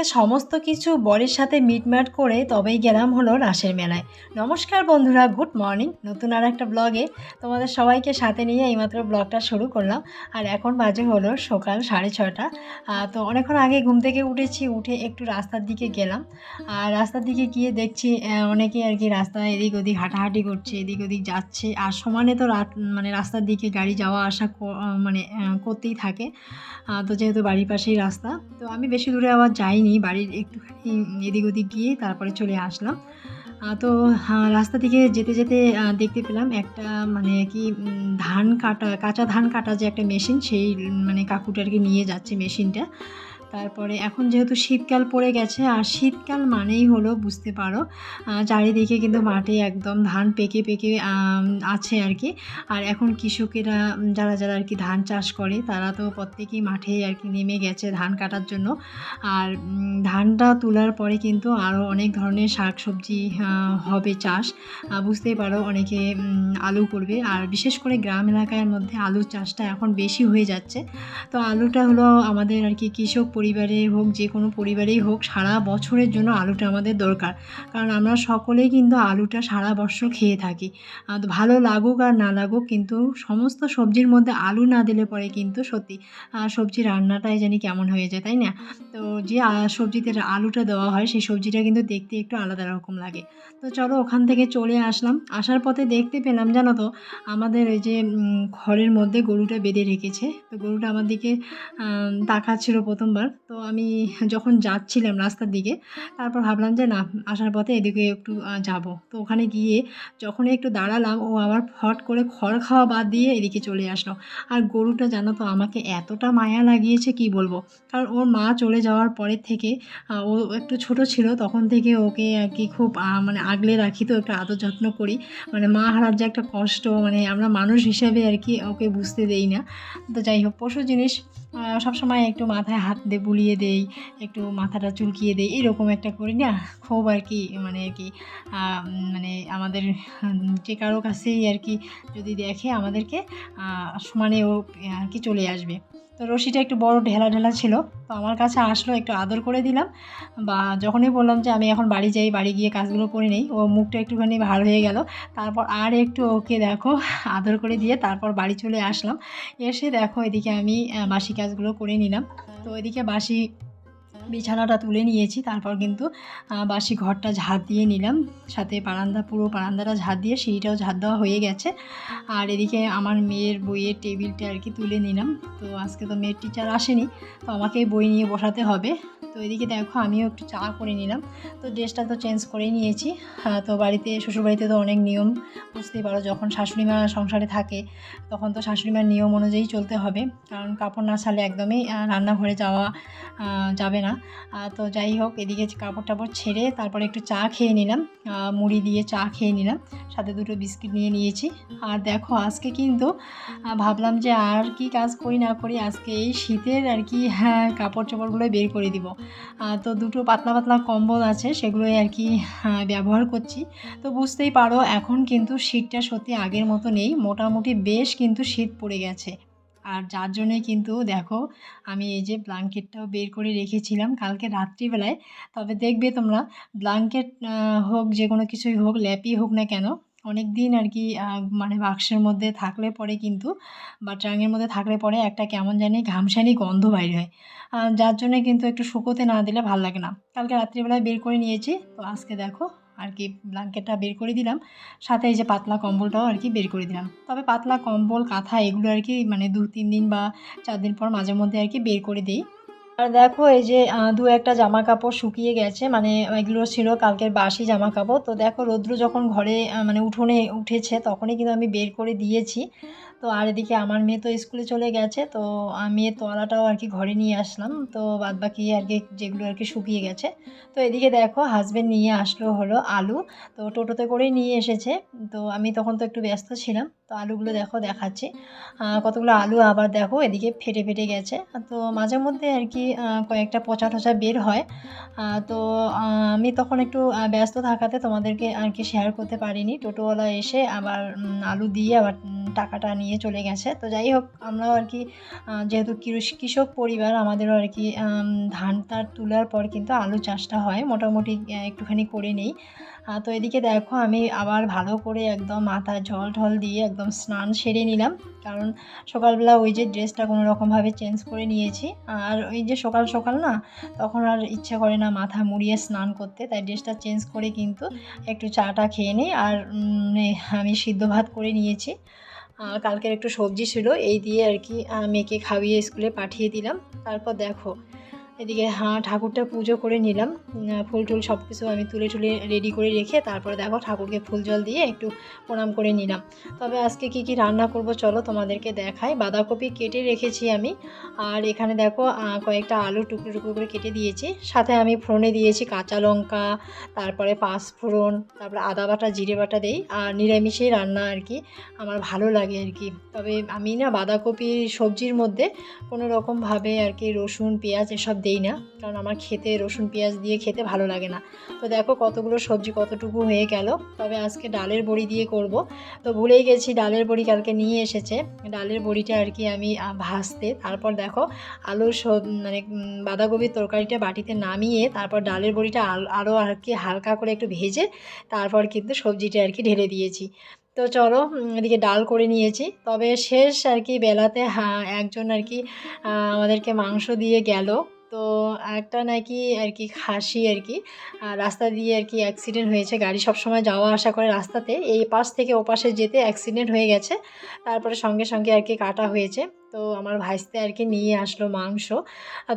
আজকে সমস্ত কিছু বরের সাথে মিটমাট করে তবেই গেলাম হলো রাসের মেলায়। নমস্কার বন্ধুরা, গুড মর্নিং। নতুন আর একটা ব্লগে তোমাদের সবাইকে সাথে নিয়ে এইমাত্র ব্লগটা শুরু করলাম। আর এখন বাজে হলো সকাল সাড়ে ছটা তো অনেকক্ষণ আগে ঘুম থেকে উঠেছি, উঠে একটু রাস্তার দিকে গেলাম। আর রাস্তার দিকে গিয়ে দেখছি অনেকে আর কি রাস্তায় এদিক ওদিক হাঁটাহাঁটি করছে, এদিক ওদিক যাচ্ছে। আর সমানে তো রাত মানে রাস্তার দিকে গাড়ি যাওয়া আসা মানে করতেই থাকে। তো যেহেতু বাড়ির পাশেই রাস্তা, তো আমি বেশি দূরে আবার যাইনি। বাড়ির একটুখানি এদিক ওদিক গিয়ে তারপরে চলে আসলাম। তো রাস্তা থেকে যেতে যেতে দেখতে পেলাম একটা মানে কি ধান কাটা, কাঁচা ধান কাটা যে একটা মেশিন, সেই মানে কাকুটা আর কি নিয়ে যাচ্ছে মেশিনটা। তারপরে এখন যেহেতু শীতকাল পড়ে গেছে, আর শীতকাল মানেই হলো বুঝতে পারো চারিদিকে কিন্তু মাঠে একদম ধান পেকে পেকে আছে আর কি। আর এখন কৃষকেরা, যারা যারা আর কি ধান চাষ করে, তারা তো প্রত্যেকেই মাঠে আর কি নেমে গেছে ধান কাটার জন্য। আর ধানটা তোলার পরে কিন্তু আরও অনেক ধরনের শাক সবজি হবে চাষ। বুঝতেই পারো অনেকে আলু করবে। আর বিশেষ করে গ্রাম এলাকার মধ্যে আলুর চাষটা এখন বেশি হয়ে যাচ্ছে। তো আলুটা হলো আমাদের আর কি কৃষক পরিবারে হোক, যে কোনো পরিবারেই হোক, সারা বছরের জন্য আলুটা আমাদের দরকার। কারণ আমরা সকলেই কিন্তু আলুটা সারা বছর খেয়ে থাকি। ভালো লাগুক আর না লাগুক কিন্তু সমস্ত সবজির মধ্যে আলু না দিলে পরে কিন্তু সত্যি সবজি রান্নাটাই জানি কেমন হয়ে যায়, তাই না? তো যে সবজিতে আলুটা দেওয়া হয়, সেই সবজিটা কিন্তু দেখতে একটু আলাদা রকম লাগে। তো চলো ওখান থেকে চলে আসলাম। আসার পথে দেখতে পেলাম, জানো তো, আমাদের ওই যে ঘরের মধ্যে গরুটা বেঁধে রেখেছে। তো গরুটা আমার দিকে তাকাচ্ছিল প্রথমবার। তো আমি যখন যাচ্ছিলাম রাস্তার দিকে, তারপর ভাবলাম যে না, আসার পথে এদিকে একটু যাব। তো ওখানে গিয়ে যখন একটু দাঁড়ালাম, ও আবার ফট করে খড় খাওয়া বাদ দিয়ে এদিকে চলে আসলো। আর গরুটা জানো তো, আমাকে এতটা মায়া লাগিয়েছে, কি বলব? কারণ ওর মা চলে যাওয়ার পরের থেকে ও একটু ছোট ছিল, তখন থেকে ওকে আর কি খুব মানে আগলে রাখি তো, একটু আদর যত্ন করি। মানে মা হারার যে একটা কষ্ট মানে আমরা মানুষ হিসেবে আর কি ওকে বুঝতে দেই না। তো যাই হোক, পশু জিনিস সবসময় একটু মাথায় হাত দিয়ে বুলিয়ে দেই, একটু মাথাটা চুলকিয়ে দেই, এরকম একটা করি না। খুব আর কি মানে আর কি মানে আমাদের, যে কারও কাছেই আর কি যদি দেখে আমাদেরকে মানে ও আর কি চলে আসবে। তো রশিটা একটু বড় ঢেলা ঢেলা ছিল, তো আমার কাছে আসলো, একটু আদর করে দিলাম। বা যখনই বললাম যে আমি এখন বাড়ি যাই, বাড়ি গিয়ে কাজগুলো করে নেই, ও মুখটা একটুখানি ভার হয়ে গেল। তারপর আর একটু ওকে দেখো, আদর করে দিয়ে তারপর বাড়ি চলে আসলাম। এসে দেখো এদিকে আমি বাসি কাজগুলো করে নিলাম। তো এদিকে বাসি বিছানাটা তুলে নিয়েছি, তারপর কিন্তু বাসি ঘরটা ঝাড় দিয়ে নিলাম। সাথে বারান্দা, পুরো বারান্দাটা ঝাড় দিয়ে সিঁড়িটাও ঝাড় দেওয়া হয়ে গেছে। আর এদিকে আমার মেয়ের বইয়ের টেবিলটা আর কি তুলে নিলাম। তো আজকে তো মেয়ের টিচার আসেনি, তো আমাকেই বই নিয়ে বসাতে হবে। তো এদিকে দেখো আমিও একটু চা করে নিলাম। তো ড্রেসটা তো চেঞ্জ করেই নিয়েছি। তো বাড়িতে, শ্বশুরবাড়িতে তো অনেক নিয়ম, বুঝতেই পারো, যখন শাশুড়ি মা সংসারে থাকে, তখন তো শাশুড়ি মার নিয়ম অনুযায়ী চলতে হবে। কারণ কাপড় না ছাড়লে একদমই রান্নাঘরে যাওয়া যাবে না। তো যাই হোক, এদিকে কাপড় টাপড় ছেড়ে তারপরে একটু চা খেয়ে নিলাম। মুড়ি দিয়ে চা খেয়ে নিলাম। সাথে দুটো বিস্কিট নিয়ে নিয়েছি। আর দেখো, আজকে কিন্তু ভাবলাম যে আর কি কাজ করি না করি, আজকে এই শীতের আর কি হ্যাঁ কাপড় চোপড়গুলো বের করে দিব। তো দুটো পাতলা পাতলা কম্বল আছে, সেগুলোই আর কি ব্যবহার করছি। তো বুঝতেই পারো, এখন কিন্তু শীতটা সত্যি আগের মতো নেই, মোটামুটি বেশ কিন্তু শীত পড়ে গেছে। আর যার জন্যে কিন্তু দেখো, আমি এই যে ব্ল্যাঙ্কেটটাও বের করে রেখেছিলাম কালকে রাত্রিবেলায়। তবে দেখবে তোমরা, ব্ল্যাঙ্কেট হোক যে কোনো কিছুই হোক, ল্যাপই হোক না কেন অনেক দিন আর কি মানে বাক্সের মধ্যে থাকলে পরে কিন্তু বা ট্রাঙের মধ্যে থাকলে পরে একটা কেমন জানি ঘামসানি গন্ধ বাইর হয়। যার জন্য কিন্তু একটু শুকোতে না দিলে ভালো লাগে না। কালকে রাত্রিবেলায় বের করে নিয়েছি, তো আজকে দেখো আর কি ব্ল্যাঙ্কেটটা বের করে দিলাম। সাথে এই যে পাতলা কম্বলটাও আর কি বের করে দিলাম। তবে পাতলা কম্বল, কাঁথা এগুলো আর কি মানে দু তিন দিন বা চার দিন পর মাঝে মধ্যে আর কি বের করে দিই। আর দেখো, এই যে দু একটা জামা কাপড় শুকিয়ে গেছে মানে এগুলো ছিল কালকের বাসি জামা কাপড় তো দেখো, রৌদ্র যখন ঘরে মানে উঠোনে উঠেছে, তখনই কিন্তু আমি বের করে দিয়েছি। তো আর এদিকে আমার মেয়ে তো স্কুলে চলে গেছে তো আহ, মেয়ের তোয়ালাটাও আর কি ঘরে নিয়ে আসলাম তো বাদ বাকি আর কি যেগুলো আর কি শুকিয়ে গেছে। তো এদিকে দেখো হাজব্যান্ড নিয়ে আসলো হলো আলু তো টোটোতে করেই নিয়ে এসেছে তো আমি তখন তো একটু ব্যস্ত ছিলাম তো আলুগুলো দেখো দেখাচ্ছি। কতগুলো আলু আবার দেখো এদিকে ফেটে ফেটে গেছে তো মাঝে মধ্যে আর কি কয়েকটা পচা টচা বের হয় তো আমি তখন একটু ব্যস্ত থাকাতে তোমাদেরকে আর কি শেয়ার করতে পারিনি টোটোওয়ালা এসে আবার আলু দিয়ে আবার টাকাটা নিয়ে চলে গেছে। তো যাই হোক আমরাও আর কি যেহেতু কৃষ- কৃষক পরিবার, আমাদেরও আর কি ধান টার তোলার পর কিন্তু আলু চাষটা হয়, মোটামুটি একটুখানি করে নেই। তো এদিকে দেখো, আমি আবার ভালো করে একদম মাথা জল ঢল দিয়ে একদম স্নান সেরে নিলাম। কারণ সকালবেলা ওই যে ড্রেসটা কোনো রকমভাবে চেঞ্জ করে নিয়েছি। আর ওই যে সকাল সকাল না, তখন আর ইচ্ছে করে না মাথা মুড়িয়ে স্নান করতে, তাই ড্রেসটা চেঞ্জ করে কিন্তু একটু চাটা খেয়ে নিই। আর আমি সিদ্ধ ভাত করে নিয়েছি। কালকের একটু সবজি ছিল, এই দিয়ে আর কি মেয়েকে খাইয়ে স্কুলে পাঠিয়ে দিলাম। তারপর দেখো এদিকে হ্যাঁ ঠাকুরটা পুজো করে নিলাম। ফুল টুল সব কিছু আমি তুলে টুলে রেডি করে রেখে তারপরে দেখো ঠাকুরকে ফুল জল দিয়ে একটু প্রণাম করে নিলাম। তবে আজকে কি কি রান্না করব চলো তোমাদেরকে দেখাই। বাঁধাকপি কেটে রেখেছি আমি। আর এখানে দেখো কয়েকটা আলু টুকরো টুকরো করে কেটে দিয়েছি। সাথে আমি ফোড়নে দিয়েছি কাঁচা লঙ্কা, তারপরে পাঁচ ফোড়ন, তারপরে আদা বাটা, জিরে বাটা দেই। আর নিরামিষেই রান্না আর কি, আমার ভালো লাগে আর কি। তবে আমি না বাঁধাকপির সবজির মধ্যে কোনো রকমভাবে আর কি রসুন, পেঁয়াজ এসব দেই না। কারণ আমার খেতে রসুন, পেঁয়াজ দিয়ে খেতে ভালো লাগে না। তো দেখো কতগুলো সবজি, কতটুকু হয়ে গেল। তবে আজকে ডালের বড়ি দিয়ে করব। তো ভুলেই গেছি, ডালের বড়ি কালকে নিয়ে এসেছে। ডালের বড়িটা আর কি আমি ভাজতে। তারপর দেখো আলু সব মানে বাঁধাকপির তরকারিটা বাটিতে নামিয়ে তারপর ডালের বড়িটা আরও আর কি হালকা করে একটু ভেজে তারপর কিন্তু সবজিটা আর কি ঢেলে দিয়েছি। তো চলো এদিকে ডাল করে নিয়েছি। তবে শেষ আর কি বেলাতে হ্যাঁ একজন আর কি আমাদেরকে মাংস দিয়ে গেল। তো একটা নাকি আর কি খাসি আর কি রাস্তা দিয়ে আর কি অ্যাক্সিডেন্ট হয়েছে। গাড়ি সব সময় যাওয়া আসা করে রাস্তাতে। এই পাশ থেকে ও পাশে যেতে অ্যাক্সিডেন্ট হয়ে গেছে। তারপরে সঙ্গে সঙ্গে আর কি কাটা হয়েছে। তো আমার ভাইসতে আর কি নিয়ে আসলো মাংস।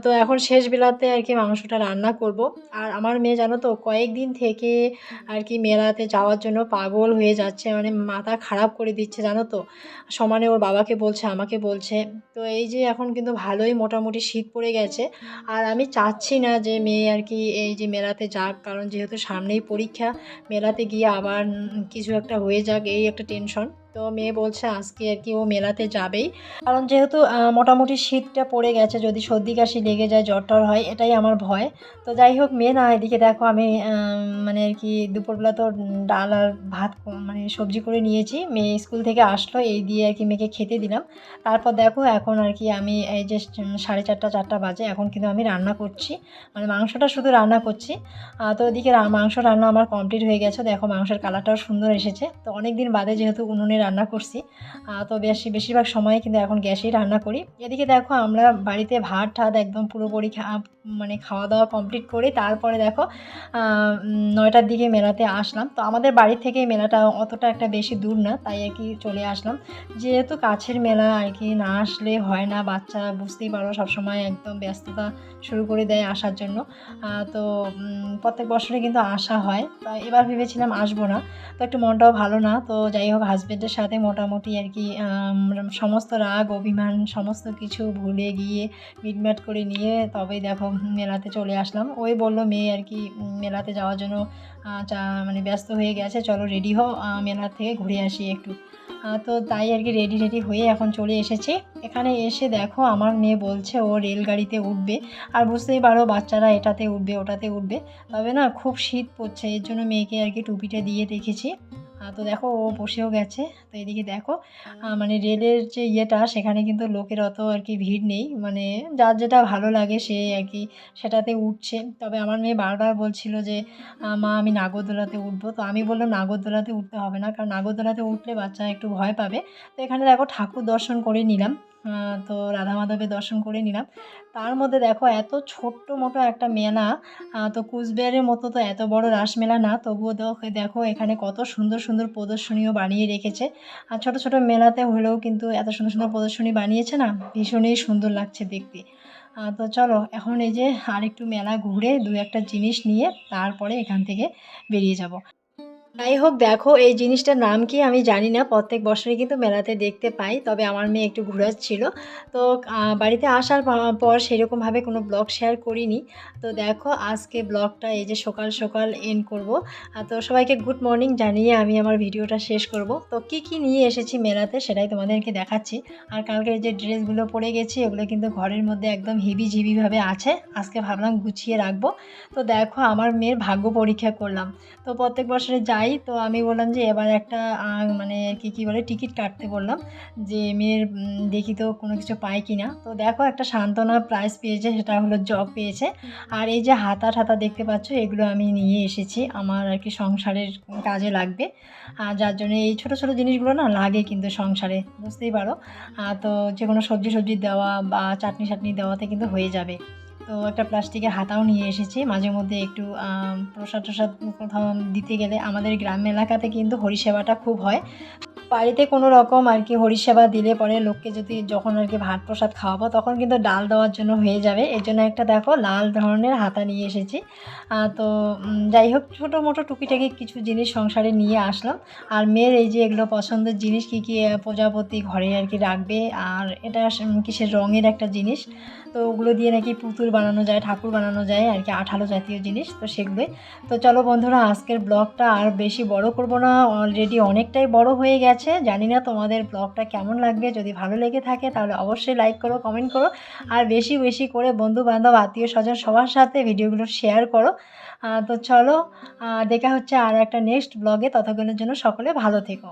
তো এখন শেষ বেলাতে আর কি মাংসটা রান্না করব। আর আমার মেয়ে জানো তো, কয়েকদিন থেকে আর কি মেলাতে যাওয়ার জন্য পাগল হয়ে যাচ্ছে মানে মাথা খারাপ করে দিচ্ছে, জানো তো। সমানে ওর বাবাকে বলছে, আমাকে বলছে। তো এই যে এখন কিন্তু ভালোই মোটামুটি শীত পড়ে গেছে। আর আমি চাচ্ছি না যে মেয়ে আর কি এই যে মেলাতে যাক, কারণ যেহেতু সামনেই পরীক্ষা, মেলাতে গিয়ে আবার কিছু একটা হয়ে যাক, এই একটা টেনশন। তো মেয়ে বলছে আজকে আর কি ও মেলাতে যাবেই। কারণ যেহেতু মোটামুটি শীতটা পড়ে গেছে, যদি সর্দি কাশি লেগে যায়, জ্বর টর হয়, এটাই আমার ভয়। তো যাই হোক, মেয়ে না, এদিকে দেখো আমি মানে আর কি দুপুরবেলা তো ডাল আর ভাত মানে সবজি করে নিয়েছি। মেয়ে স্কুল থেকে আসলো, এই দিয়ে আর কি মেয়েকে খেতে দিলাম। তারপর দেখো এখন আর কি আমি এই যে সাড়ে চারটা চারটা বাজে, এখন কিন্তু আমি রান্না করছি। মানে মাংসটা শুধু রান্না করছি। তো এদিকে রা- মাংস রান্না আমার কমপ্লিট হয়ে গেছে। দেখো মাংসের কালারটাও সুন্দর এসেছে। তো অনেক দিন বাদে যেহেতু উনুনে রান্না করছি। তো বেশি, বেশিরভাগ সময় কিন্তু এখন গ্যাসেই রান্না করি। এদিকে দেখো আমরা বাড়িতে ভাত, ঠাত একদম পুরোপুরি মানে খাওয়া দাওয়া কমপ্লিট করে তারপরে দেখো নয়টার দিকে মেলাতে আসলাম। তো আমাদের বাড়ি থেকে মেলাটা অতটা একটা বেশি দূর না, তাই আর কি চলে আসলাম। যেহেতু কাছের মেলা আর কি, না আসলে হয় না, বাচ্চা বুঝতেই পারো সবসময় একদম ব্যস্ততা শুরু করে দেয় আসার জন্য। তো প্রত্যেক বছরে কিন্তু আসা হয়। তা এবার ভেবেছিলাম আসব না। তো একটু মনটাও ভালো না, তো যাই হোক হাজব্যান্ডের সাথে মোটামুটি আর কি সমস্ত রাগ অভিমান সমস্ত কিছু ভুলে গিয়ে মিটমাট করে নিয়ে তবেই দেখো মেলাতে চলে আসলাম। ওই বলল মেয়ে আর কি মেলাতে যাওয়ার জন্য চা মানে ব্যস্ত হয়ে গেছে চলো রেডি হও মেলা থেকে ঘুরে আসি একটু। তো তাই আর কি রেডি রেডি হয়ে এখন চলে এসেছি। এখানে এসে দেখো আমার মেয়ে বলছে ও রেলগাড়িতে উঠবে। আর বুঝতেই পারো বাচ্চারা এটাতে উঠবে ওটাতে উঠবে। তবে না খুব শীত পড়ছে এর জন্য মেয়েকে আর কি টুপিটা দিয়ে আহ, তো দেখো ও বসেও গেছে। তো এদিকে দেখো মানে রেলের যে ইয়েটা সেখানে কিন্তু লোকের অত আর কি ভিড় নেই। মানে যার যেটা ভালো লাগে সে আর কি সেটাতে উঠছে। তবে আমার মেয়ে বারবার বলছিল যে মা আমি নাগরদোলাতে উঠবো। তো আমি বললাম নাগরদোলাতে উঠতে হবে না কারণ নাগরদোলাতে উঠলে বাচ্চা একটু ভয় পাবে। তো এখানে দেখো ঠাকুর দর্শন করে নিলাম। তো রাধা মাধবের দর্শন করে নিলাম। তার মধ্যে দেখো এত ছোট্ট মোটো একটা মেলা তো কুচবিহারের মতো তো এত বড় রাসমেলা না, তবুও দেখো এখানে কত সুন্দর সুন্দর প্রদর্শনীও বানিয়ে রেখেছে। আর ছোটো ছোটো মেলাতে হলেও কিন্তু এত সুন্দর সুন্দর প্রদর্শনী বানিয়েছে না, ভীষণই সুন্দর লাগছে দেখতে। তো চলো এখন এই যে আরেকটু মেলা ঘুরে দু একটা জিনিস নিয়ে তারপরে এখান থেকে বেরিয়ে যাব। যাই হোক, দেখো এই জিনিসটার নাম কি আমি জানি না। প্রত্যেক বছরই কিন্তু মেলাতে দেখতে পাই, তবে আমার মেয়ে একটু ঘুরাচ্ছিল। তো বাড়িতে আসার পর- সেরকমভাবে কোনো ব্লগ শেয়ার করিনি। তো দেখো, আজকে ব্লগটা এই যে সকাল সকাল এন্ড করব। তো সবাইকে গুড মর্নিং জানিয়ে আমি আমার ভিডিওটা শেষ করব। তো কি কি নিয়ে এসেছি মেলাতে সেটাই তোমাদেরকে দেখাচ্ছি। আর কালকে যে ড্রেসগুলো পরে গেছি, ওগুলো কিন্তু ঘরের মধ্যে একদম হিবি ঝিবিভাবে আছে। আজকে ভাবলাম গুছিয়ে রাখব। তো দেখো, আমার মেয়ের ভাগ্য পরীক্ষা করলাম। তো প্রত্যেক বছরে যাই তো আমি বললাম যে এবার একটা মানে কি কি বলে, টিকিট কাটতে বললাম যে মেয়ের দেখি তো কোনো কিছু পাই কি না। তো দেখো একটা সান্ত্বনা প্রাইজ পেয়েছে, সেটা হলো জব পেয়েছে। আর এই যে হাতা ঠাতা দেখতে পাচ্ছ, এগুলো আমি নিয়ে এসেছি। আমার আর কি সংসারের কাজে লাগবে। আর যার জন্য এই ছোটো ছোটো জিনিসগুলো না লাগে কিন্তু সংসারে, বুঝতেই পারো। তো যে কোনো সবজি সবজি দেওয়া বা চাটনি চাটনি দেওয়াতে কিন্তু হয়ে যাবে। তো একটা প্লাস্টিকের হাতাও নিয়ে এসেছি। মাঝে মধ্যে একটু প্রসাদ টসাদ কোথাও দিতে গেলে আমাদের গ্রাম এলাকাতে কিন্তু হরিসেবাটা খুব হয়। বাড়িতে কোনো রকম আর কি হরিসেবা দিলে পরে লোককে যদি যখন আর কি ভাত প্রসাদ খাওয়াবো, তখন কিন্তু ডাল দেওয়ার জন্য হয়ে যাবে। এর জন্য একটা দেখো লাল ধরনের হাতা নিয়ে এসেছি। তো যাই হোক ছোটো মোটো টুকিটাকি কিছু জিনিস সংসারে নিয়ে আসলাম। আর মেয়ের এই যে এগুলো পছন্দের জিনিস কী কী প্রজাপতি ঘরে আর কি রাখবে, আর এটা কিসের রঙের একটা জিনিস? তো ওগুলো দিয়ে নাকি পুতুল বানানো যায়, ঠাকুর বানানো যায়, আর কি আঠালো জাতীয় জিনিস, তো সেগুলোই। তো চলো বন্ধুরা, আজকের ব্লগটা আর বেশি বড় করব না, অলরেডি অনেকটাই বড় হয়ে গেছে। জানি না তোমাদের ব্লগটা কেমন লাগবে। যদি ভালো লেগে থাকে তাহলে অবশ্যই লাইক করো কমেন্ট করো। আর বেশি বেশি করে বন্ধু বান্ধব আত্মীয় স্বজন সবার সাথে ভিডিওগুলো শেয়ার করো। তো চলো দেখা হচ্ছে আর একটা নেক্সট ব্লগে ততক্ষণের জন্য সকলে ভালো থেকো।